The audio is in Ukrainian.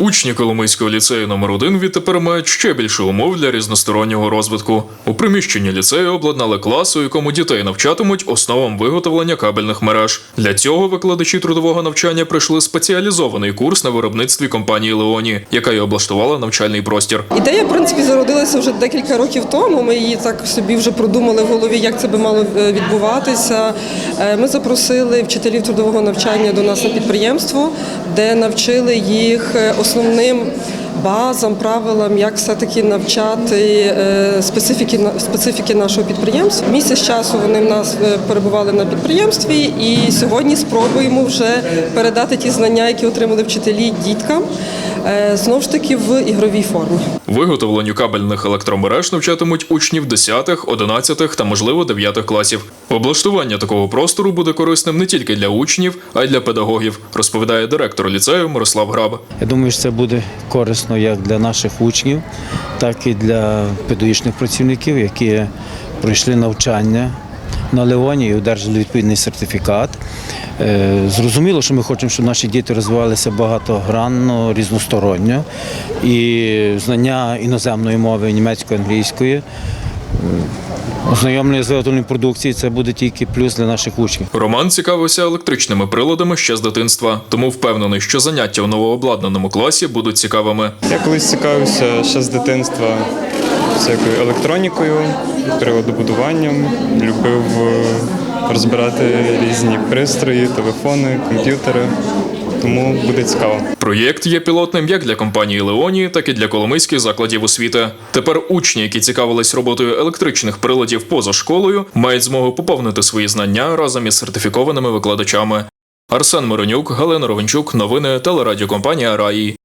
Учні Коломийського ліцею номер 1 відтепер мають ще більше умов для різностороннього розвитку. У приміщенні ліцею обладнали клас, у якому дітей навчатимуть основам виготовлення кабельних мереж. Для цього викладачі трудового навчання пройшли спеціалізований курс на виробництві компанії Леоні, яка й облаштувала навчальний простір. Ідея, в принципі, зародилася вже декілька років тому. Ми її так собі вже продумали в голові, як це би мало е, відбуватися. Е, Ми запросили вчителів трудового навчання до нас на підприємство, де навчили їх е, основним. Базам, правилам, як все-таки навчати е, специфіки специфіки нашого підприємства. Місяць часу вони в нас е, перебували на підприємстві, і сьогодні спробуємо вже передати ті знання, які отримали вчителі діткам, знову ж таки в ігровій формі. Виготовленню кабельних електромереж навчатимуть учнів 10, 11 та, можливо, 9 класів. Облаштування такого простору буде корисним не тільки для учнів, а й для педагогів, розповідає директор ліцею Мирослав Граб. Я думаю, що це буде корисно як для наших учнів, так і для педагогічних працівників, які пройшли навчання на Леоні і одержали відповідний сертифікат. Е, Зрозуміло, що ми хочемо, щоб наші діти розвивалися багатогранно, різносторонньо, і знання іноземної мови, німецької, англійської. Ознайомлення з виготовленням продукції це буде тільки плюс для наших учнів. Роман цікавився електричними приладами ще з дитинства, тому впевнений, що заняття у новообладнаному класі будуть цікавими. Я колись цікавився ще з дитинства всякою електронікою, приладобудуванням, любив е, розбирати різні пристрої, телефони, комп'ютери. Тому буде цікаво. Проєкт є пілотним як для компанії Леоні, так і для коломийських закладів освіти. Тепер учні, які цікавились роботою електричних приладів поза школою, мають змогу поповнити свої знання разом із сертифікованими викладачами. Арсен Миронюк, Галина Ровенчук, новини телерадіокомпанія Раї.